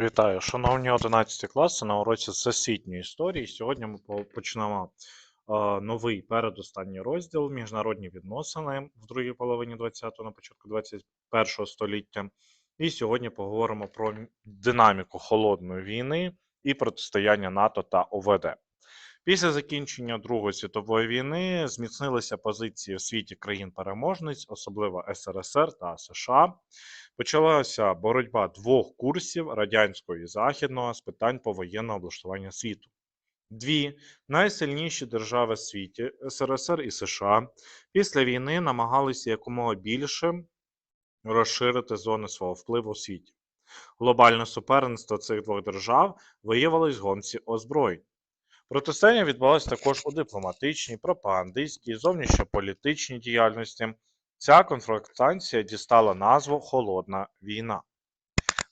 Вітаю, шановні 11 класи на уроці всесвітньої історії. Сьогодні ми почнемо новий передостанній розділ міжнародні відносини в другій половині 20-го, на початку 21-го століття. І сьогодні поговоримо про динаміку холодної війни і протистояння НАТО та ОВД. Після закінчення Другої світової війни зміцнилися позиції в світі країн-переможниць, особливо СРСР та США. Почалася боротьба двох курсів радянського і західного з питань повоєнного облаштування світу. Дві найсильніші держави в світі СРСР і США після війни намагалися якомога більше розширити зони свого впливу у світі. Глобальне суперництво цих двох держав виявилось в гонці озброєнь. Протистояння відбувалося також у дипломатичній, пропагандистській, зовнішньополітичній діяльності. Ця конфронтація дістала назву Холодна війна.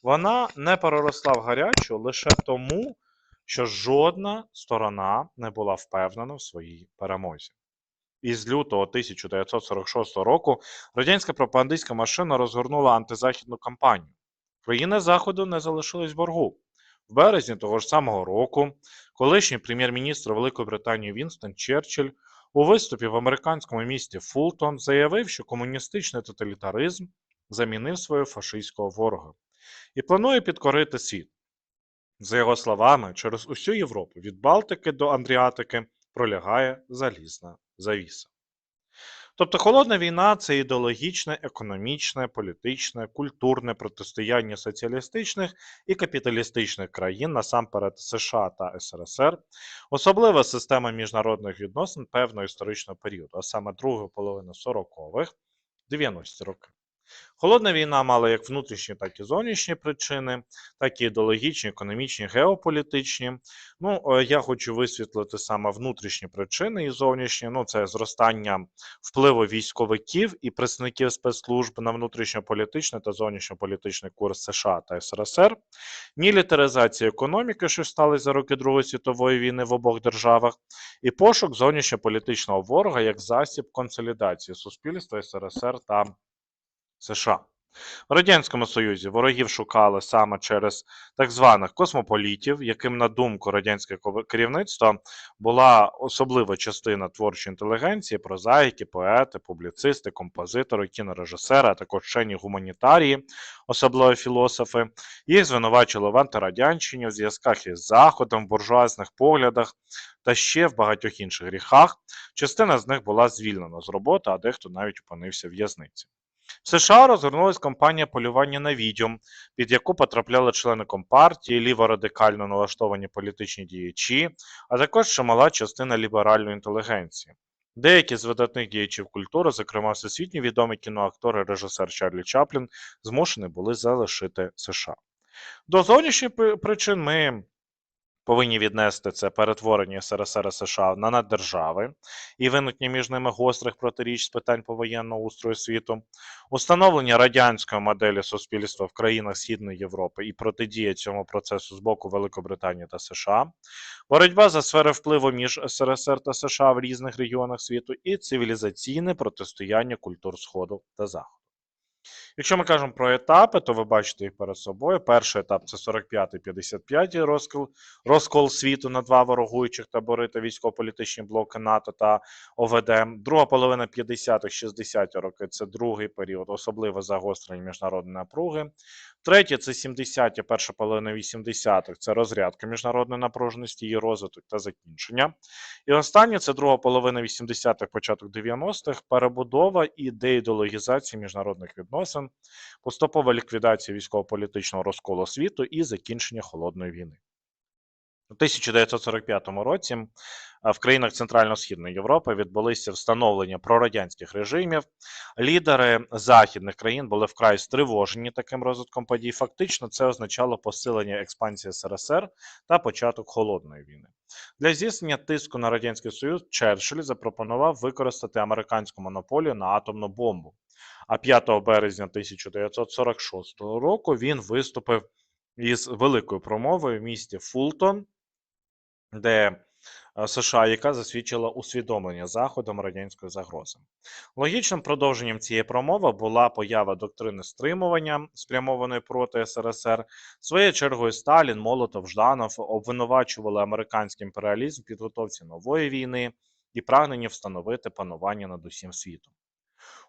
Вона не переросла в гарячу лише тому, що жодна сторона не була впевнена в своїй перемозі. Із лютого 1946 року радянська пропагандистська машина розгорнула антизахідну кампанію. Країни Заходу не залишились в боргу. В березні того ж самого року колишній прем'єр-міністр Великої Британії Вінстон Черчилль у виступі в американському місті Фултон заявив, що комуністичний тоталітаризм замінив свого фашистського ворога і планує підкорити світ. За його словами, через усю Європу від Балтики до Андріатики пролягає залізна завіса. Тобто холодна війна це ідеологічне, економічне, політичне, культурне протистояння соціалістичних і капіталістичних країн, насамперед США та СРСР, особлива система міжнародних відносин певного історичного періоду, а саме другу половину 40-х, 90-ті роки. Холодна війна мала як внутрішні, так і зовнішні причини, так і ідеологічні, економічні, геополітичні. Ну, е, я хочу висвітлити саме внутрішні причини і зовнішні. Ну, це зростання впливу військовиків і представників спецслужб на внутрішньополітичний та зовнішньополітичний курс США та СРСР, мілітаризація економіки, що сталося за роки Другої світової війни в обох державах, і пошук зовнішньополітичного ворога як засіб консолідації суспільства СРСР та США. В Радянському Союзі ворогів шукали саме через так званих космополітів, яким, на думку радянського керівництва, була особлива частина творчої інтелігенції, прозаїки, поети, публіцисти, композитори, кінорежисери, а також вчені гуманітарії, особливо філософи. Їх звинувачили в антирадянщині, в зв'язках із Заходом, в буржуазних поглядах та ще в багатьох інших гріхах. Частина з них була звільнена з роботи, а дехто навіть опинився в в'язниці. В США розгорнулась кампанія полювання на відьом, під яку потрапляли члени компартії, ліворадикально налаштовані політичні діячі, а також чимала частина ліберальної інтелігенції. Деякі з видатних діячів культури, зокрема всесвітньо відомий кіноактор і режисер Чарлі Чаплін, змушені були залишити США. До зовнішніх причин ми повинні віднести це перетворення СРСР США на наддержави і виникнення між ними гострих протиріч з питань повоєнного устрою світу, установлення радянської моделі суспільства в країнах Східної Європи і протидія цьому процесу з боку Великобританії та США, боротьба за сфери впливу між СРСР та США в різних регіонах світу і цивілізаційне протистояння культур Сходу та Заходу. Якщо ми кажемо про етапи, то ви бачите їх перед собою. Перший етап це 45-55 розкол, розкол світу на два ворогуючих табори та військово-політичні блоки НАТО та ОВД. Друга половина 50-60 роки це другий період, особливо загострення міжнародної напруги. Третє це 70-ті, перша половина 80-х це розрядка міжнародної напруженості, її розвиток та закінчення. І останнє це друга половина 80-х, початок 90-х, перебудова і деідеологізація міжнародних відносин, поступова ліквідація військово-політичного розколу світу і закінчення холодної війни. У 1945 році в країнах Центрально-Східної Європи відбулися встановлення прорадянських режимів. Лідери західних країн були вкрай стривожені таким розвитком подій. Фактично, це означало посилення експансії СРСР та початок холодної війни. Для здійснення тиску на радянський Союз Черчилль запропонував використати американську монополію на атомну бомбу. А 5 березня 1946 року він виступив із великою промовою в місті Фултон, де е, США, яка засвідчила усвідомлення Заходом радянської загрози. Логічним продовженням цієї промови була поява доктрини стримування, спрямованої проти СРСР. Своєю чергою Сталін, Молотов, Жданов обвинувачували американський імперіалізм в підготовці нової війни і прагненні встановити панування над усім світом.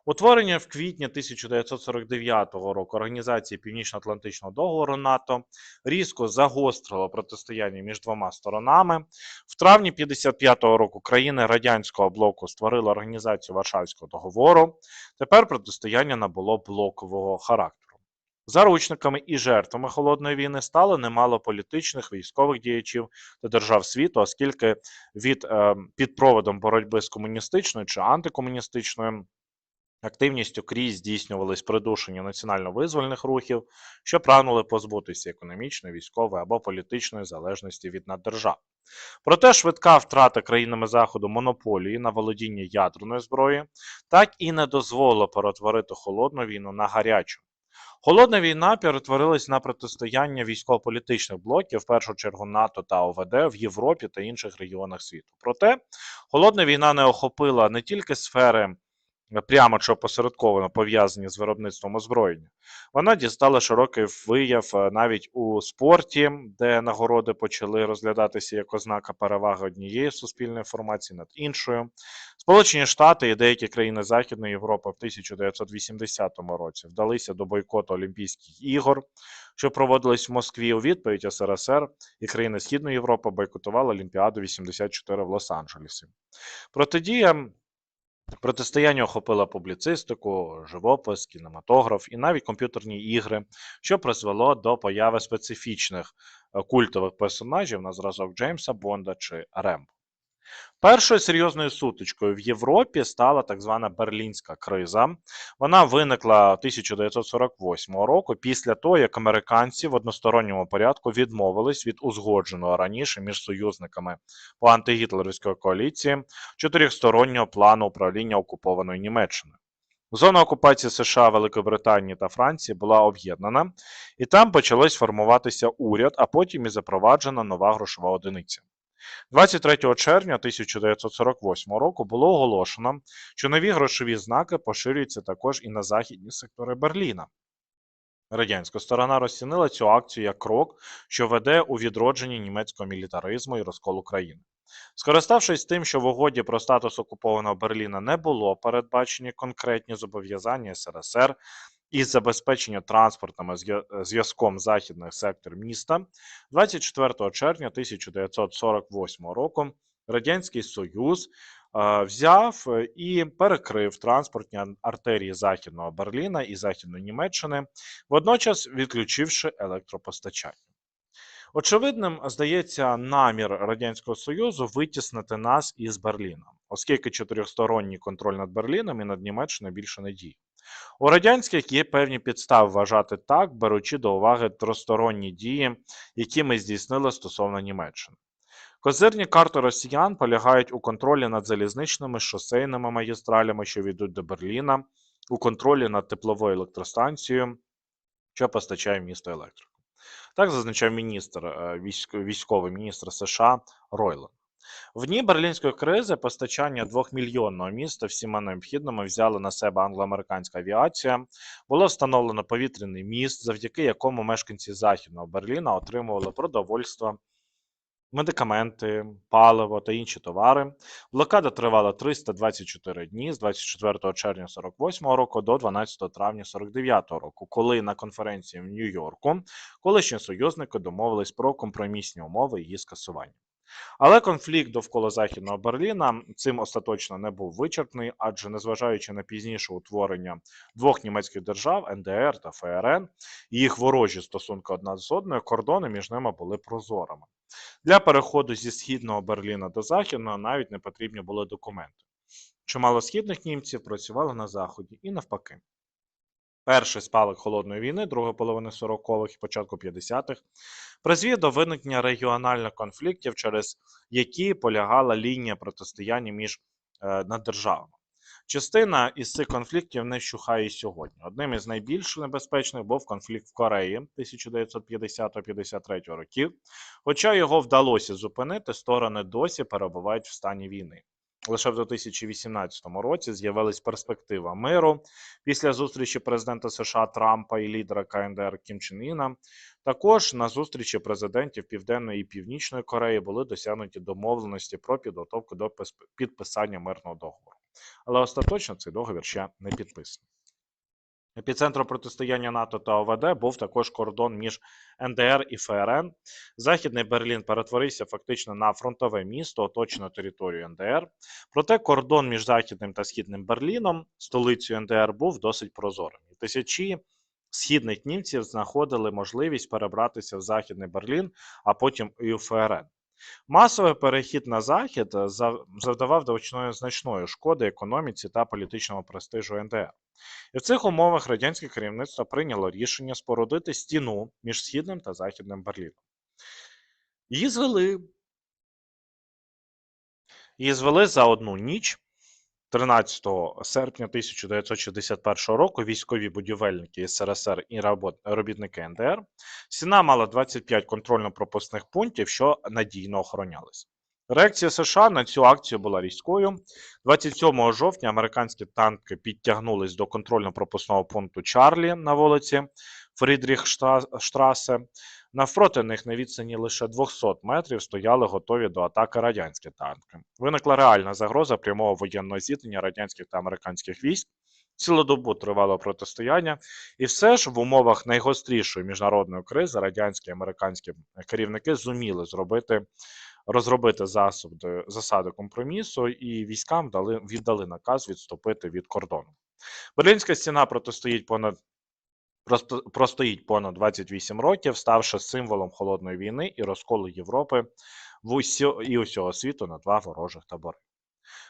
Утворення в квітні 1949 року Організації Північно-Атлантичного договору НАТО різко загострило протистояння між двома сторонами. В травні 55-го року країни радянського блоку створили організацію Варшавського договору. Тепер протистояння набуло блокового характеру. Заручниками і жертвами холодної війни стало немало політичних військових діячів та держав світу, оскільки від е, під проводом боротьби з комуністичною чи антикомуністичною активністю крізь здійснювались придушення національно-визвольних рухів, що прагнули позбутися економічної, військової або політичної залежності від наддержав. Проте швидка втрата країнами Заходу монополії на володіння ядерною зброєю так і не дозволила перетворити холодну війну на гарячу. Холодна війна перетворилась на протистояння військово-політичних блоків, в першу чергу НАТО та ОВД в Європі та інших регіонах світу. Проте холодна війна не охопила не тільки сфери прямо чи опосередковано пов'язані з виробництвом озброєння. Вона дістала широкий вияв е, навіть у спорті, де нагороди почали розглядатися як ознака переваги однієї суспільної формації над іншою. Сполучені Штати і деякі країни Західної Європи в 1980 році вдалися до бойкоту Олімпійських ігор, що проводились в Москві. У відповідь СРСР і країни Східної Європи бойкотували Олімпіаду 84 в Лос-Анджелесі. Протидія Протистояння охопило публіцистику, живопис, кінематограф і навіть комп'ютерні ігри, що призвело до появи специфічних е, культових персонажів на зразок Джеймса Бонда чи Рембо. Першою серйозною сутичкою в Європі стала так звана Берлінська криза. Вона виникла 1948 року після того, як американці в односторонньому порядку відмовились від узгодженого раніше між союзниками по антигітлерівської коаліції чотирьохстороннього плану управління окупованою Німеччиною. Зона окупації США, Великої Британії та Франції була об'єднана, і там почалось формуватися уряд, а потім і запроваджена нова грошова одиниця. 23 червня 1948 року було оголошено, що нові грошові знаки поширюються також і на західні сектори Берліна. Радянська сторона розцінила цю акцію як крок, що веде у відродженні німецького мілітаризму і розколу країни. Скориставшись тим, що в угоді про статус окупованого Берліна не було передбачені конкретні зобов'язання СРСР із забезпечення транспортним зв'язком західних секторів міста, 24 червня 1948 року Радянський Союз е, взяв і перекрив транспортні артерії Західного Берліна і Західної Німеччини, водночас відключивши електропостачання. Очевидним здається намір Радянського Союзу витіснити нас із Берліна, оскільки чотирьохсторонній контроль над Берліном і над Німеччиною більше не діє. У радянських є певні підстави вважати так, беручи до уваги тристоронні дії, які ми здійснили стосовно Німеччини. Козирні карти росіян полягають у контролі над залізничними шосейними магістралями, що ведуть до Берліна, у контролі над тепловою електростанцією, що постачає місто електрику. Так зазначав міністр е, військовий міністр США Ройлен. В дні берлінської кризи постачання двохмільйонного міста всіма необхідними взяла на себе англо-американська авіація. Було встановлено повітряний міст, завдяки якому мешканці Західного Берліна отримували продовольство, медикаменти, паливо та інші товари. Блокада тривала 324 дні з 24 червня 48 року до 12 травня 49 року, коли на конференції в Нью-Йорку колишні союзники домовились про компромісні умови її скасування. Але конфлікт довкола Західного Берліна цим остаточно не був вичерпний, адже незважаючи на пізніше утворення двох німецьких держав НДР та ФРН, їх ворожі стосунки одна з одною, кордони між ними були прозорими. Для переходу зі східного Берліна до західного навіть не потрібні були документи. Чимало східних німців працювали на заході і навпаки. Перший спалах холодної війни, другої половини 40-х і початку 50-х, призвів до виникнення регіональних конфліктів, через які полягала лінія протистояння між е, наддержавами. Частина із цих конфліктів не вщухає і сьогодні. Одним із найбільш небезпечних був конфлікт в Кореї 1950-53 років. Хоча його вдалося зупинити, сторони досі перебувають в стані війни. Лише в 2018 році з'явилась перспектива миру після зустрічі президента США Трампа і лідера КНДР Кім Чен Іна. Також на зустрічі президентів Південної і Північної Кореї були досягнуті домовленості про підготовку до підписання мирного договору. Але остаточно цей договір ще не підписаний. Епіцентром протистояння НАТО та ОВД був також кордон між НДР і ФРН. Західний Берлін перетворився фактично на фронтове місто, оточене територією НДР. Проте кордон між Західним та Східним Берліном, столицею НДР, був досить прозорим. І тисячі східних німців знаходили можливість перебратися в Західний Берлін, а потім і у ФРН. Масовий перехід на захід е, зав- завдавав довочної значної шкоди економіці та політичному престижу НДР. І в цих умовах радянське керівництво прийняло рішення спорудити стіну між східним та західним Берліном. Її звели. Її звели за одну ніч. 13 серпня 1961 року військові будівельники СРСР і робітники НДР. Стіна мала 25 контрольно-пропускних пунктів, що надійно охоронялися. Реакція США на цю акцію була різкою. 27 жовтня американські танки підтягнулись до контрольно-пропускного пункту Чарлі на вулиці Фрідріхштрасе. Навпроти них на відстані лише 200 метрів стояли готові до атаки радянські танки. Виникла реальна загроза прямого воєнного зіткнення радянських та американських військ. Цілу добу тривало протистояння, і все ж в умовах найгострішої міжнародної кризи радянські і американські керівники зуміли зробити розробити засоби, засади компромісу, і військам дали віддали наказ відступити від кордону. Берлінська стіна протистоїть понад простоїть понад 28 років, ставши символом холодної війни і розколу Європи в усьо, і усього світу на два ворожих табори.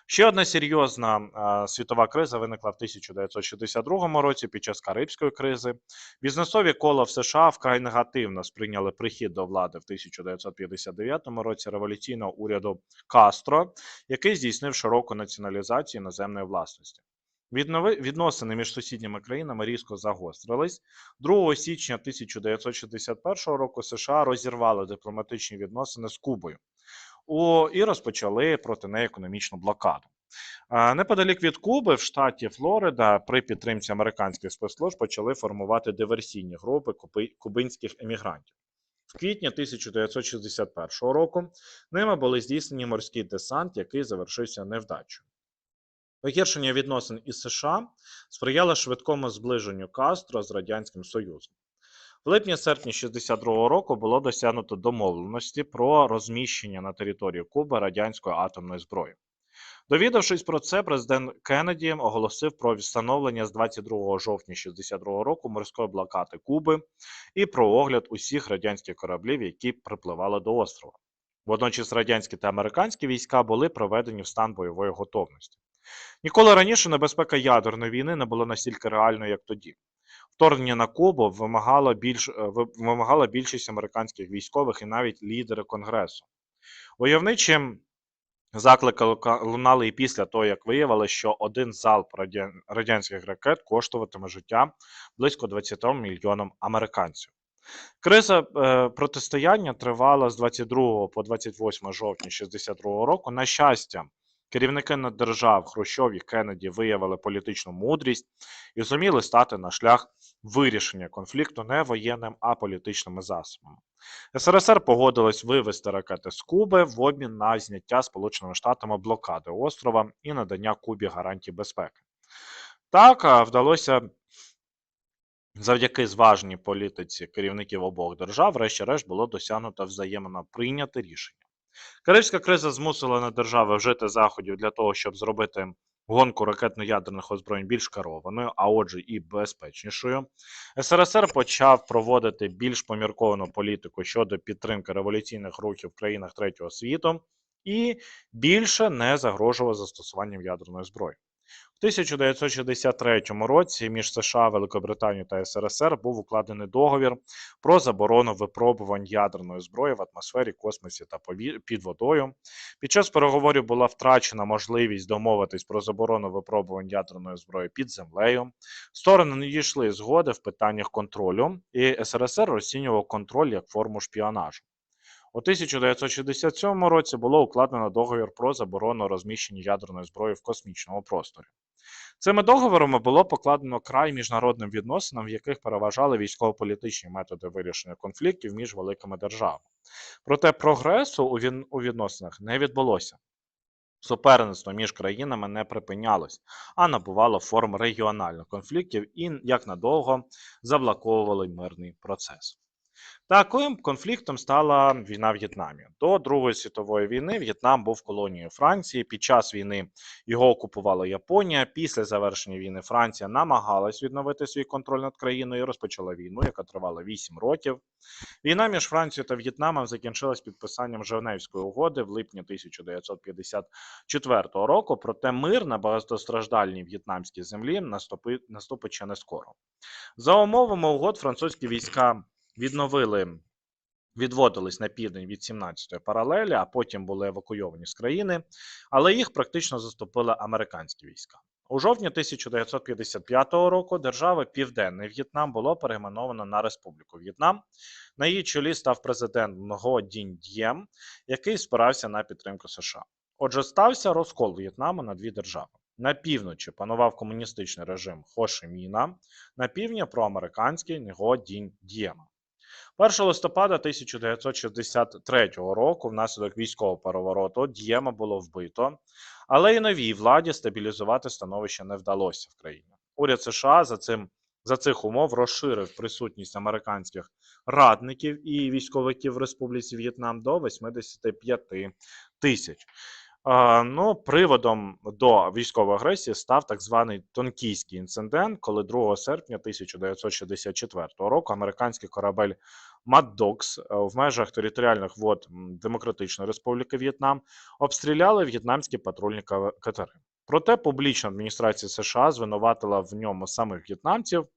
Ще одна серйозна е, світова криза виникла в 1962 році під час Карибської кризи. Бізнесові кола в США вкрай негативно сприйняли прихід до влади в 1959 році революційного уряду Кастро, який здійснив широку націоналізацію іноземної власності. Відносини між сусідніми країнами різко загострились. 2 січня 1961 року США розірвали дипломатичні відносини з Кубою і розпочали проти неї економічну блокаду. Неподалік від Куби, в штаті Флорида, при підтримці американських спецслужб почали формувати диверсійні групи кубинських емігрантів. В квітні 1961 року ними були здійснені морський десант, який завершився невдачею. Погіршення відносин із США сприяло швидкому зближенню Кастро з Радянським Союзом. В липні-серпні 62 року було досягнуто домовленості про розміщення на території Куби радянської атомної зброї. Довідавшись про це, президент Кеннеді оголосив про встановлення з 22 жовтня 62 року морської блокади Куби і про огляд усіх радянських кораблів, які припливали до острова. Водночас радянські та американські війська були проведені в стан бойової готовності. Ніколи раніше небезпека ядерної війни не була настільки реальною, як тоді. Вторгнення на Кубу вимагало, більш, е, вимагала більшість американських військових і навіть лідери Конгресу. Войовничі заклики лунали і після того, як виявили, що один залп радянських ракет коштуватиме життя близько 20 мільйонам американців. Криза е, протистояння тривала з 22 по 28 жовтня 62 року. На щастя, керівники наддержав Хрущов і Кеннеді виявили політичну мудрість і зуміли стати на шлях вирішення конфлікту не воєнним, а політичними засобами. СРСР погодилась вивести ракети з Куби в обмін на зняття Сполученими Штатами блокади острова і надання Кубі гарантій безпеки. Так вдалося завдяки зваженій політиці керівників обох держав, врешті-решт було досягнуто взаємно прийняте рішення. Карибська криза змусила на держави вжити заходів для того, щоб зробити гонку ракетно-ядерних озброєнь більш керованою, а отже, і безпечнішою. СРСР почав проводити більш помірковану політику щодо підтримки революційних рухів в країнах третього світу і більше не загрожував застосуванням ядерної зброї. В 1963 році між США, Великобританією та СРСР був укладений договір про заборону випробувань ядерної зброї в атмосфері, космосі та під водою. Під час переговорів була втрачена можливість домовитись про заборону випробувань ядерної зброї під землею. Сторони не дійшли згоди в питаннях контролю, і СРСР розцінював контроль як форму шпіонажу. У 1967 році було укладено договір про заборону розміщення ядерної зброї в космічному просторі. Цими договорами було покладено край міжнародним відносинам, в яких переважали військово-політичні методи вирішення конфліктів між великими державами. Проте прогресу у, відносинах не відбулося. Суперництво між країнами не припинялось, а набувало форм регіональних конфліктів і як надовго заблоковували мирний процес. Таким конфліктом стала війна в В'єтнамі. До Другої світової війни В'єтнам був колонією Франції. Під час війни його окупувала Японія. Після завершення війни Франція намагалась відновити свій контроль над країною і розпочала війну, яка тривала 8 років. Війна між Францією та В'єтнамом закінчилась підписанням Женевської угоди в липні 1954 року. Проте мир на багатостраждальній в'єтнамській землі наступить ще не скоро. За умовами угод французькі війська відновили. Відводились на південь від 17-ї паралелі, а потім були евакуйовані з країни, але їх практично заступили американські війська. У жовтні 1955 року держава Південний В'єтнам було перейменовано на Республіку В'єтнам. На її чолі став президент Ngo Дінь Д'єм, який спирався на підтримку США. Отже, стався розкол В'єтнаму на дві держави. На півночі панував комуністичний режим Хо Ші Міна, на півдні проамериканський Ngo Дінь Д'єма. 1 листопада 1963 року внаслідок військового перевороту Д'єма було вбито, але і новій владі стабілізувати становище не вдалося в країні. Уряд США за цим за цих умов розширив присутність американських радників і військовиків в Республіці В'єтнам до 85 тисяч. Ну, приводом до військової агресії став так званий Тонкійський інцидент, коли 2 серпня 1964 року американський корабель Маддокс в межах територіальних вод Демократичної Республіки В'єтнам обстріляли в'єтнамські патрульні ка- катери. Проте публічна адміністрація США звинуватила в ньому самих в'єтнамців.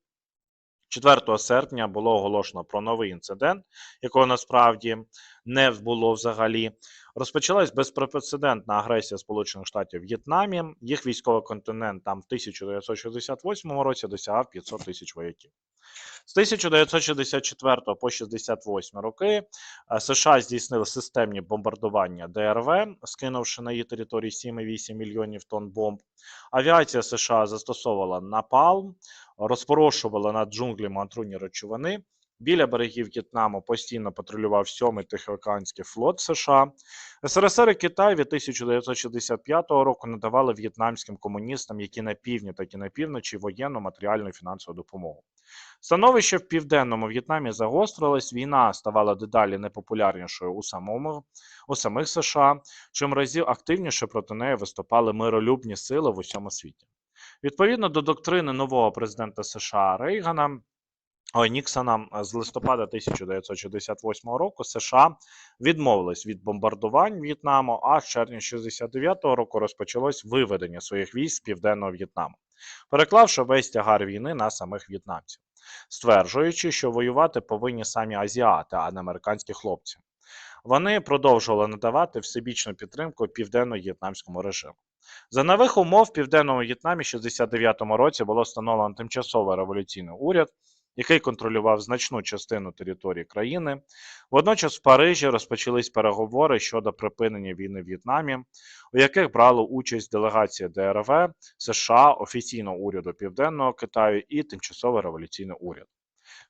4 серпня було оголошено про новий інцидент, якого насправді не було взагалі. Розпочалась безпрецедентна агресія Сполучених Штатів в В'єтнамі. Їх військовий континент там в 1968 році досягав 500 тисяч вояків. З 1964 по 68 роки е, США здійснили системні бомбардування ДРВ, скинувши на її території 7,8 мільйонів тонн бомб. Авіація США застосовувала напалм, розпорошувала над джунглями отруйні речовини. Біля берегів В'єтнаму постійно патрулював 7-й Тихоокеанський флот США. СРСР і Китай від 1965 року надавали в'єтнамським комуністам, які на півдні, так і на півночі, воєнну, матеріальну і фінансову допомогу. Становище в південному В'єтнамі загострилось, війна ставала дедалі непопулярнішою у самому у самих США, чим разів активніше проти неї виступали миролюбні сили в усьому світі. Відповідно до доктрини нового президента США Рейгана. Ой, Ніксона е, з листопада 1968 року США відмовились від бомбардувань В'єтнаму, а з червня 69-го року розпочалось виведення своїх військ з південного В'єтнаму, переклавши весь тягар війни на самих в'єтнамців, стверджуючи, що воювати повинні самі азіати, а не американські хлопці. Вони продовжували надавати всебічну підтримку південно-в'єтнамському режиму. За нових умов в південному В'єтнамі в 69-му році було встановлено тимчасовий революційний уряд, який контролював значну частину території країни. Водночас в Парижі розпочались переговори щодо припинення війни в В'єтнамі, у яких брало участь делегація ДРВ, США, офіційного уряду Південного Китаю і тимчасовий революційний уряд.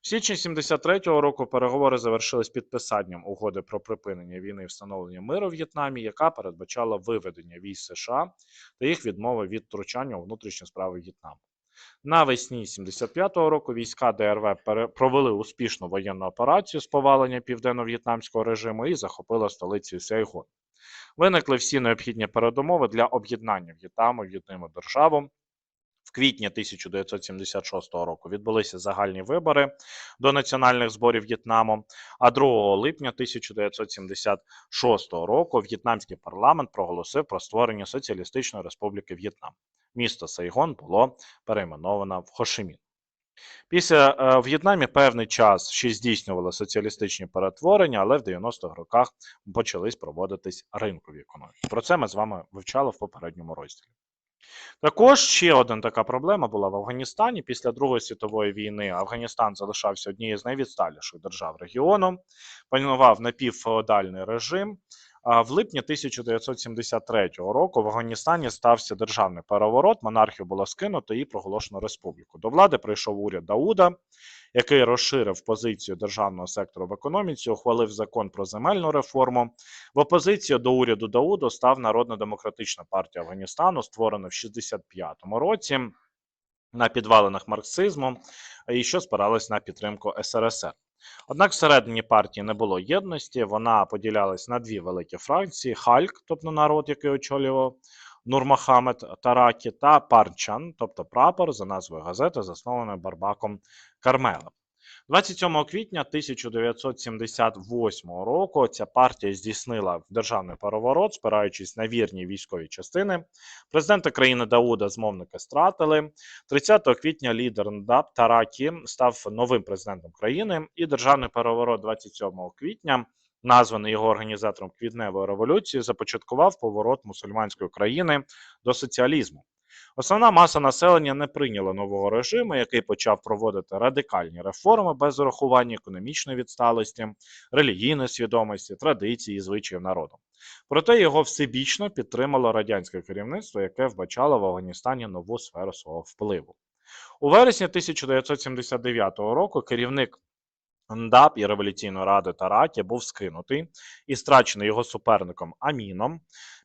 В січні 73-го року переговори завершились підписанням угоди про припинення війни і встановлення миру в В'єтнамі, яка передбачала виведення військ США та їх відмови від втручання у внутрішні справи В'єтнаму. Навесні 75-го року війська ДРВ провели успішну воєнну операцію з повалення південно-в'єтнамського режиму і захопили столицю Сайгон. Виникли всі необхідні передумови для об'єднання В'єтнаму в єдину державу. В квітні 1976 року відбулися загальні вибори до національних зборів В'єтнаму, а 2 липня 1976 року в'єтнамський парламент проголосив про створення Соціалістичної Республіки В'єтнам. Місто Сайгон було перейменовано в Хошимін. Після е, в В'єтнамі певний час ще здійснювали соціалістичні перетворення, але в 90-х роках почались проводитись ринкові економіки. Про це ми з вами вивчали в попередньому розділі. Також ще одна така проблема була в Афганістані. Після Другої світової війни Афганістан залишався однією з найвідсталіших держав регіону, панував напівфеодальний режим. В липні 1973 року в Афганістані стався державний переворот, монархію було скинуто і проголошено республіку. До влади прийшов уряд Дауда, який розширив позицію державного сектору в економіці, ухвалив закон про земельну реформу. В опозицію до уряду Дауду став Народно-демократична партія Афганістану, створена в 65-му році на підвалинах марксизму, і що спиралась на підтримку СРСР. Однак всередині партії не було єдності, вона поділялась на дві великі фракції: Хальк, тобто народ, який очолював Нурмахамед Таракі, та Парчан, тобто прапор за назвою газети, заснованої Барбаком Кармелем. 27 квітня 1978 року ця партія здійснила державний переворот, спираючись на вірні військові частини. Президента країни Дауда змовники стратили. 30 квітня лідер НДАП Таракі став новим президентом країни, і державний переворот 27 квітня, названий його організатором квітневої революції, започаткував поворот мусульманської країни до соціалізму. Основна маса населення не прийняла нового режиму, який почав проводити радикальні реформи без урахування економічної відсталості, релігійної свідомості, традицій і звичаїв народу. Проте його всебічно підтримало радянське керівництво, яке вбачало в Афганістані нову сферу свого впливу. У вересні 1979 року керівник НДАП і Революційної ради Таракі був скинутий і страчений його суперником Аміном,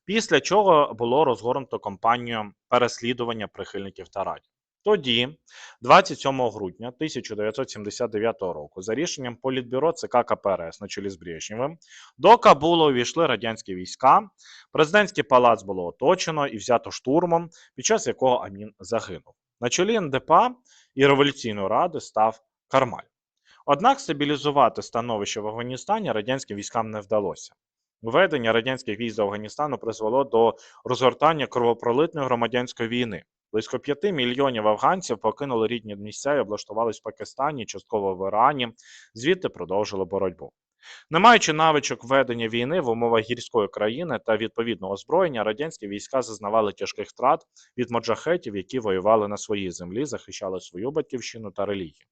після чого було розгорнуто кампанію переслідування прихильників Таракі. Тоді, 27 грудня 1979 року, за рішенням Політбюро ЦК КПРС на чолі з Брежнєвим, до Кабулу увійшли радянські війська. Президентський палац було оточено і взято штурмом, під час якого Амін загинув. На чолі НДПА і Революційної ради став Кармаль. Однак стабілізувати становище в Афганістані радянським військам не вдалося. Введення радянських військ з Афганістану призвело до розгортання кровопролитної громадянської війни. Близько 5 мільйонів афганців покинули рідні місця і облаштувались в Пакистані, частково в Ірані, звідти продовжили боротьбу. Не маючи навичок ведення війни в умовах гірської країни та відповідного озброєння, радянські війська зазнавали тяжких втрат від моджахетів, які воювали на своїй землі, захищали свою батьківщину та релігію.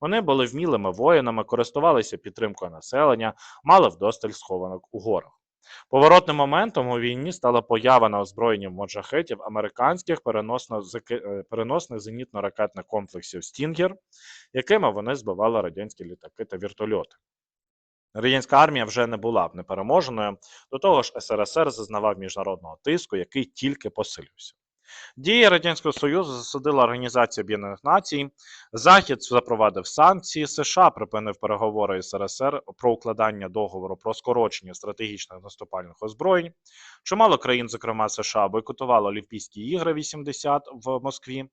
Вони були вмілими воїнами, користувалися підтримкою населення, мали вдосталь схованок у горах. Поворотним моментом у війні стала поява на озброєнні моджахетів американських е, переносних зенітно-ракетних комплексів Стінгер, якими вони збивали радянські літаки та вертольоти. Радянська армія вже не була б непереможеною, до того ж, СРСР зазнавав міжнародного тиску, який тільки посилювався. Дії Радянського Союзу засудила Організація Об'єднаних Націй. Захід запровадив санкції. США припинив переговори з СРСР про укладання договору про скорочення стратегічних наступальних озброєнь. Чимало країн, зокрема США, бойкотувало Олімпійські ігри 80 в Москві.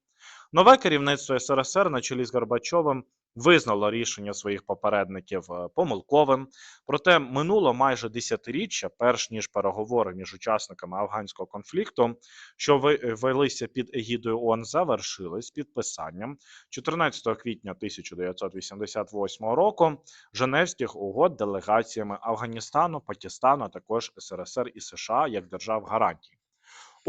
Нове керівництво СРСР на чолі з Горбачовим визнало рішення своїх попередників е, помилковим. Проте минуло майже десятиріччя, перш ніж переговори між учасниками афганського конфлікту, що ви- велися під егідою ООН, завершились підписанням 14 квітня 1988 року Женевських угод делегаціями Афганістану, Пакистану, а також СРСР і США як держав гарантій.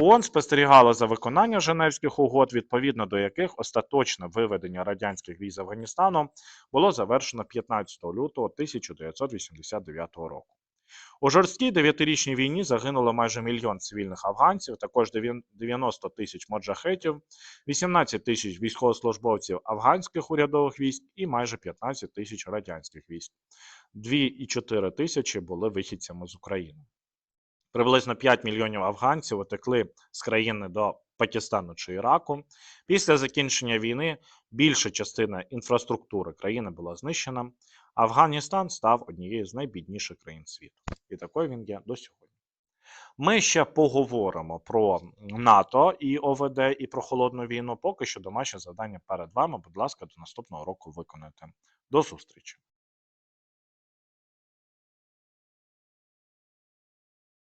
ООН спостерігала за виконанням Женевських угод, відповідно до яких остаточне виведення радянських військ з Афганістану було завершено 15 лютого 1989 року. У жорсткій дев'ятирічній війні загинуло майже мільйон цивільних афганців, також 90 тисяч моджахетів, 18 тисяч військовослужбовців афганських урядових військ і майже 15 тисяч радянських військ. 2,4 тисячі були вихідцями з України. Приблизно 5 мільйонів афганців утекли з країни до Пакистану чи Іраку. Після закінчення війни більша частина інфраструктури країни була знищена. Афганістан став однією з найбідніших країн світу. І такою він є до сьогодні. Ми ще поговоримо про НАТО і ОВД, і про холодну війну. Поки що домашнє завдання перед вами. Будь ласка, до наступного року виконуйте. До зустрічі!